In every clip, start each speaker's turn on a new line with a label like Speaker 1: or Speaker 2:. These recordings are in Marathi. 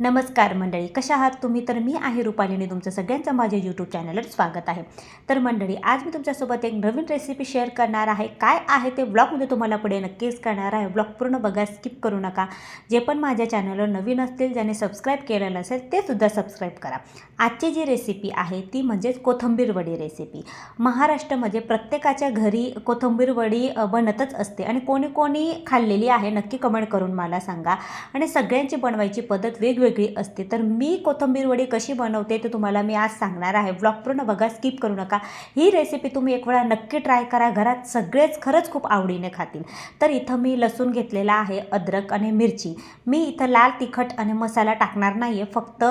Speaker 1: नमस्कार मंडळी कशा आहात तुम्ही? तर मी आहे रुपालीने तुमचं सगळ्यांचं माझ्या यूट्यूब चॅनलवर स्वागत आहे. तर मंडळी आज मी तुमच्यासोबत एक नवीन रेसिपी शेअर करणार आहे. काय आहे ते ब्लॉगमध्ये तुम्हाला पुढे नक्कीच करणार आहे. ब्लॉग पूर्ण बघा स्किप करू नका. जे पण माझ्या चॅनलवर नवीन असतील ज्याने सबस्क्राईब केलेलं असेल ते सुद्धा सबस्क्राईब करा. आजची जी रेसिपी आहे ती म्हणजेच कोथंबीर वडी रेसिपी महाराष्ट्रामध्ये प्रत्येकाच्या घरी कोथंबीर वडी बनतच असते आणि कोणी कोणी खाल्लेली आहे. नक्की कमेंट करून मला सांगा. आणि सगळ्यांची बनवायची पद्धत वेगवेगळी असते. तर मी कोथिंबीर वडी कशी बनवते ते तुम्हाला मी आज सांगणार आहे. ब्लॉग पूर्ण बघा स्किप करू नका. ही रेसिपी तुम्ही एक वेळा नक्की ट्राय करा. घरात सगळेच खरंच खूप आवडीने खातील. तर इथं मी लसूण घेतलेला आहे अद्रक आणि मिरची. मी इथं लाल तिखट आणि मसाला टाकणार नाही आहे फक्त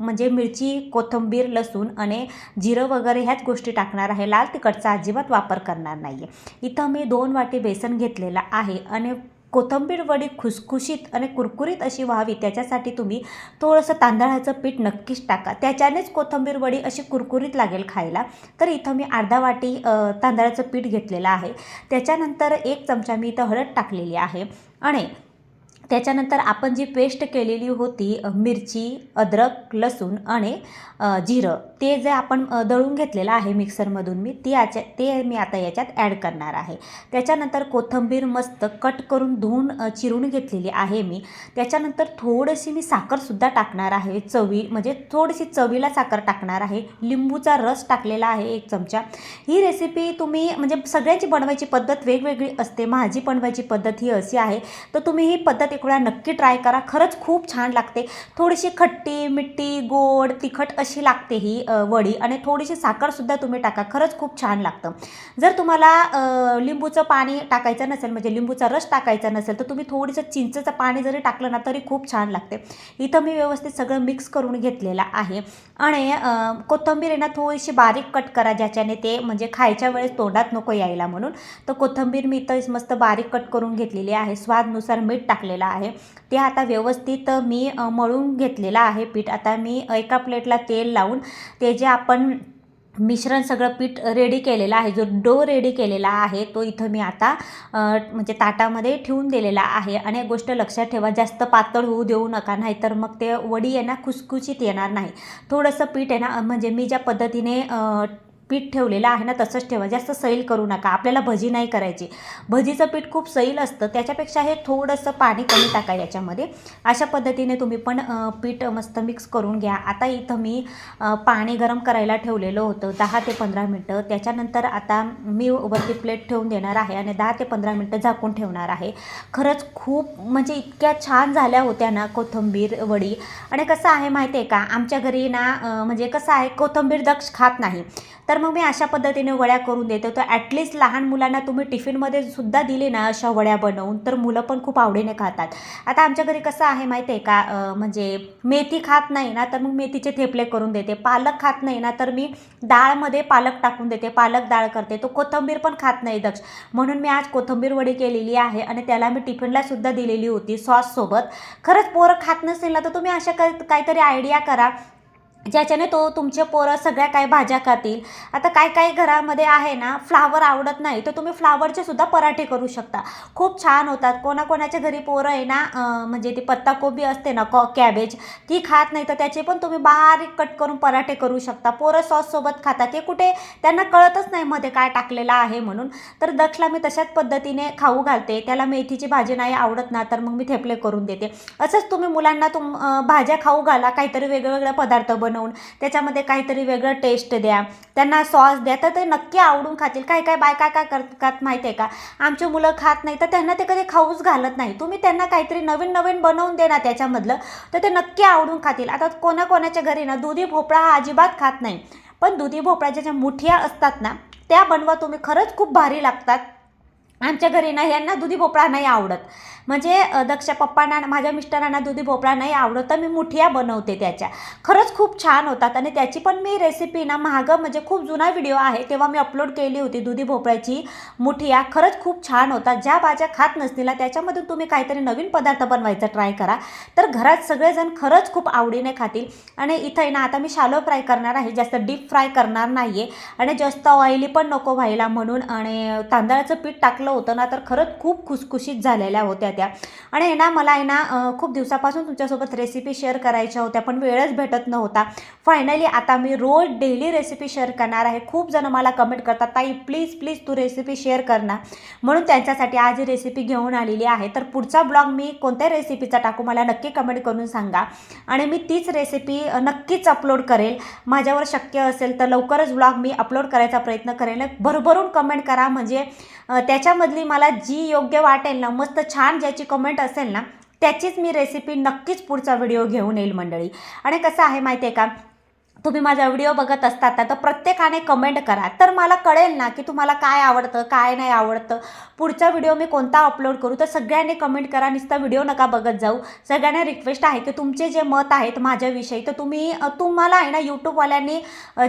Speaker 1: म्हणजे मिरची कोथिंबीर लसूण आणि जिरं वगैरे ह्याच गोष्टी टाकणार आहे. लाल तिखटचा अजिबात वापर करणार नाही आहे इथं मी दोन वाटी बेसन घेतलेलं आहे आणि कोथिंबीर वडी खुसखुशीत आणि कुरकुरीत अशी व्हावी त्याच्यासाठी तुम्ही थोडंसं तांदळाचं पीठ नक्कीच टाका. त्याच्यानेच कोथिंबीर वडी अशी कुरकुरीत लागेल खायला. तर इथं मी अर्धा वाटी तांदळाचं पीठ घेतलेलं आहे. त्याच्यानंतर एक चमचा मी इथं हळद टाकलेली आहे. आणि त्याच्यानंतर आपण जी पेस्ट केलेली होती मिरची अद्रक लसूण आणि जिरं ते जे आपण दळून घेतलेलं आहे मिक्सरमधून मी ती याच्या ते मी आता याच्यात ॲड करणार आहे. त्याच्यानंतर कोथिंबीर मस्त कट करून धुवून चिरून घेतलेली आहे मी. त्याच्यानंतर थोडीशी मी साखरसुद्धा टाकणार आहे. चवी म्हणजे थोडीशी चवीला साखर टाकणार आहे. लिंबूचा रस टाकलेला आहे एक चमचा. ही रेसिपी तुम्ही म्हणजे सगळ्यांची बनवायची पद्धत वेगवेगळी असते. माझी बनवायची पद्धत ही अशी आहे. तर तुम्ही ही पद्धत एक वेळा नक्की ट्राय करा. खरंच खूप छान लागते. थोडीशी खट्टी मिट्टी गोड तिखट अशी लागते ही वडी आणि थोडीशी साखरसुद्धा तुम्ही टाका. खरंच खूप छान लागतं. जर तुम्हाला लिंबूचं पाणी टाकायचं नसेल म्हणजे लिंबूचा रस टाकायचा नसेल तर तुम्ही थोडंसं चिंचेचं पाणी जरी टाकलं ना तरी खूप छान लागते. इथं मी व्यवस्थित सगळं मिक्स करून घेतलेलं आहे. आणि कोथंबीर कोथिंबीर आहे ना थोडीशी बारीक कट करा ज्याच्याने ते म्हणजे खायच्या वेळेस तोंडात नको यायला म्हणून. तर कोथिंबीर मी इथं मस्त बारीक कट करून घेतलेली आहे. स्वादनुसार मीठ टाकलेलं आहे. ते आता व्यवस्थित मी मळून घेतलेलं आहे पीठ. आता मी एका प्लेटला तेल लावून ते जे आपण मिश्रण सगळं पीठ रेडी केलेलं आहे जो डो रेडी केलेला आहे तो इथं मी आता म्हणजे ताटामध्ये ठेवून दिलेला आहे. आणि एक गोष्ट लक्षात ठेवा जास्त पातळ होऊ देऊ नका नाहीतर मग ते वडी आहे ना खुसखुशीत येणार नाही. थोडंसं पीठ आहे ना म्हणजे मी ज्या पद्धतीने पीठ ठेवलेलं आहे ना तसंच ठेवा. जास्त सैल करू नका. आपल्याला भजी नाही करायची. भजीचं पीठ खूप सैल असतं. त्याच्यापेक्षा हे थोडंसं पाणी कमी टाका याच्यामध्ये. अशा पद्धतीने तुम्ही पण पीठ मस्त मिक्स करून घ्या. आता इथं मी पाणी गरम करायला ठेवलेलं होतं दहा ते पंधरा मिनटं. त्याच्यानंतर आता मी वरती प्लेट ठेवून देणार आहे आणि दहा ते पंधरा मिनटं झाकून ठेवणार आहे. खरंच खूप म्हणजे इतक्या छान झाल्या होत्या ना कोथिंबीर वडी. आणि कसं आहे माहिती आहे का? आमच्या घरी ना म्हणजे कसं आहे कोथिंबीर दक्ष खात नाही. तर मग मी अशा पद्धतीने वड्या करून देते. तर ॲटलिस्ट लहान मुलांना तुम्ही टिफिनमध्ये सुद्धा दिले ना अशा वड्या बनवून तर मुलं पण खूप आवडीने खातात. आता आमच्या घरी कसं आहे माहिती आहे का म्हणजे मेथी खात नाही ना तर मग मेथीचे थेपले करून देते. पालक खात नाही ना तर मी डाळमध्ये पालक टाकून देते. पालक डाळ करते. तो कोथिंबीर पण खात नाही दक्ष. म्हणून मी आज कोथिंबीर वडी केलेली आहे आणि त्याला मी टिफिनला सुद्धा दिलेली होती सॉससोबत. खरंच पोरं खात नसेल ना तर तुम्ही अशा काहीतरी आयडिया करा. ज्याच्याने तो तुमचे पोरं सगळ्या काय भाज्या खातील. आता काय काय घरामध्ये आहे ना फ्लावर आवडत नाही तर तुम्ही फ्लावरचे सुद्धा पराठे करू शकता. खूप छान होतात. कोणाकोणाच्या घरी पोरं आहे ना म्हणजे ती पत्ताकोबी असते ना कॉ कॅबेज ती खात नाही तर त्याचे पण तुम्ही बारीक कट करून पराठे करू शकता. पोरं सॉससोबत खातात. हे कुठे त्यांना कळतच नाही मध्ये काय टाकलेलं आहे म्हणून. तर दक्षला मी तशाच पद्धतीने खाऊ घालते. त्याला मेथीची भाजी नाही आवडत ना तर मग मी थेपले करून देते. असंच तुम्ही मुलांना तुम भाज्या खाऊ घाला. काहीतरी वेगवेगळे पदार्थ बन बनवून त्याच्यामध्ये काहीतरी वेगळं टेस्ट द्या. त्यांना सॉस द्या. तर ते नक्की आवडून खातील. काय काय बायका काय करतात माहिती आहे का? आमची मुलं खात नाही. तर त्यांना ते कधी खाऊच घालत नाही. तुम्ही त्यांना काहीतरी नवीन नवीन बनवून दे ना त्याच्यामधलं. तर ते नक्की आवडून खातील. आता कोणाकोणाच्या घरी ना दुधी भोपळा हा अजिबात खात नाही. पण दुधी भोपळ्याच्या ज्या मुठिया असतात ना त्या बनवा. तुम्ही खरंच खूप भारी लागतात. आमच्या घरी ना यांना दुधी भोपळा नाही आवडत. म्हणजे दक्ष पप्पांना माझ्या मिस्टरांना दुधी भोपळा नाही आवडत तर मी मुठिया बनवते त्याच्या. खरंच खूप छान होतात आणि त्याची पण मी रेसिपी ना महागं म्हणजे खूप जुना व्हिडिओ आहे तेव्हा मी अपलोड केली होती दुधी भोपळ्याची मुठिया. खरंच खूप छान होतात. ज्या भाज्या खात नसतील त्याच्यामधून तुम्ही काहीतरी नवीन पदार्थ बनवायचा ट्राय करा. तर घरात सगळेजण खरंच खूप आवडीने खातील. आणि इथं आहे ना आता मी शालो फ्राय करणार आहे जास्त डीप फ्राय करणार नाही आहे आणि जास्त ऑइली पण नको व्हायला म्हणून आणि तांदळाचं पीठ टाकलं होतं ना तर खरंच खूप खुसखुशीत झालेल्या होत्या त्या. आणि आहे ना मला आहे ना खूप दिवसापासून तुमच्यासोबत रेसिपी शेअर करायच्या होत्या पण वेळच भेटत नव्हता. फायनली आता मी रोज डेली रेसिपी शेअर करणार आहे. खूप जण मला कमेंट करतात ताई प्लीज प्लीज तू रेसिपी शेअर कर ना. म्हणून त्यांच्यासाठी आज ही रेसिपी घेऊन आलेली आहे. तर पुढचा ब्लॉग मी कोणत्या रेसिपीचा टाकू मला नक्की कमेंट करून सांगा. आणि मी तीच रेसिपी नक्कीच अपलोड करेल. माझ्यावर शक्य असेल तर लवकरच ब्लॉग मी अपलोड करायचा प्रयत्न करेल भरभरून कमेंट करा म्हणजे त्याच्यामध्ये त्याच्यामधली मला जी योग्य वाटेल ना मस्त छान ज्याची कमेंट असेल ना त्याचीच मी रेसिपी नक्कीच पुढचा व्हिडिओ घेऊन येईल मंडळी. आणि कसं आहे माहिती आहे का? तुम्ही माझा व्हिडिओ बघत असतात तर प्रत्येकाने कमेंट करा. तर मला कळेल ना की तुम्हाला काय आवडतं काय नाही आवडतं. पुढचा व्हिडिओ मी कोणता अपलोड करू तर सगळ्यांनी कमेंट करा. नुसता व्हिडिओ नका बघत जाऊ. सगळ्यांना रिक्वेस्ट आहे की तुमचे जे मत आहेत माझ्याविषयी तर तुम्ही तुम्हाला आहे ना यूट्यूबवाल्यांनी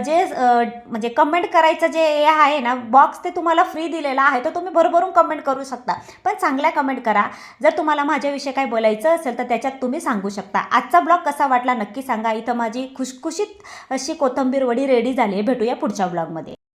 Speaker 1: जे म्हणजे कमेंट करायचं जे हे आहे ना बॉक्स ते तुम्हाला फ्री दिलेला आहे तर तुम्ही भरभरून कमेंट करू शकता. पण चांगल्या कमेंट करा. जर तुम्हाला माझ्याविषयी काय बोलायचं असेल तर त्याच्यात तुम्ही सांगू शकता. आजचा ब्लॉग कसा वाटला नक्की सांगा. इथं माझी खुशखुशीत अशी कोथंबीर वडी रेडी झाली आहे. भेटूया पुढच्या ब्लॉगमध्ये